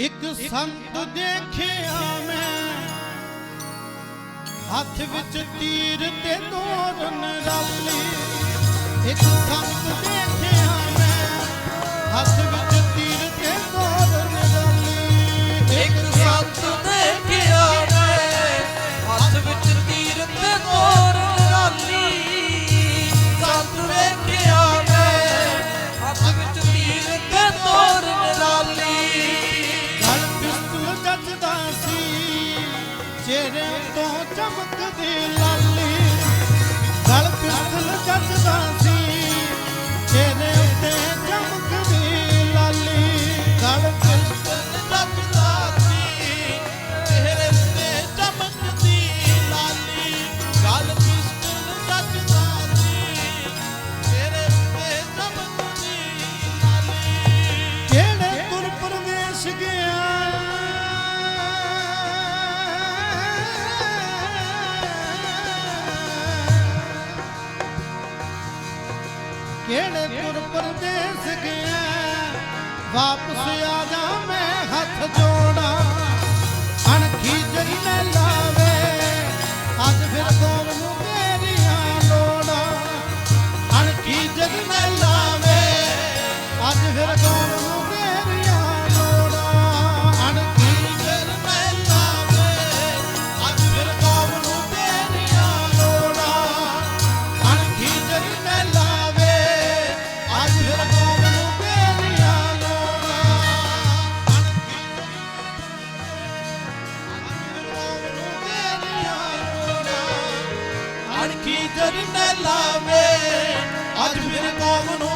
ਇੱਕ ਸੰਤ ਦੇਖਿਆ ਮੈਂ ਹੱਥ ਵਿੱਚ ਤੀਰ ਤੇ ਤੋਰਨ ਰਾਲੀ ਇੱਕ ਸੰਤ ਚਿਹਰੇ ਤੋਂ ਚਮਕਦੀ ਲਾਲੀ ਗਲ ਪਿਸਤਲ ਜੱਜਦਾ ਸੀ। ਚਿਹਰੇ ਉੱਤੇ ਚਮਕਦੀ ਲਾਲੀ ਗਲ ਪਿਸਤਲ ਲੱਗਦਾ ਸੀ। ਚਿਹਰੇ ਉੱਤੇ ਚਮਕਦੀ ਲਾਲੀ ਗਲ ਪਿਸਤਲ ਲੱਗਦਾ ਸੀ। ਚਿਹਰੇ ਉੱਤੇ ਚਮਕਦੀ ਲਾਲੀ। ਕਿਹੜੇ ਤੁਰ ਪ੍ਰਵੇਸ਼ ਗਿਆ ਕਿਹੜੇ ਤੁਰ ਪ੍ਰਵੇਸ਼ ਗਿਆ ਵਾਪਸ ਆ ਜਾ ਕੀ ਜਰ ਲਾਵੇ। ਅੱਜ ਫਿਰ ਕੌਮ ਨੂੰ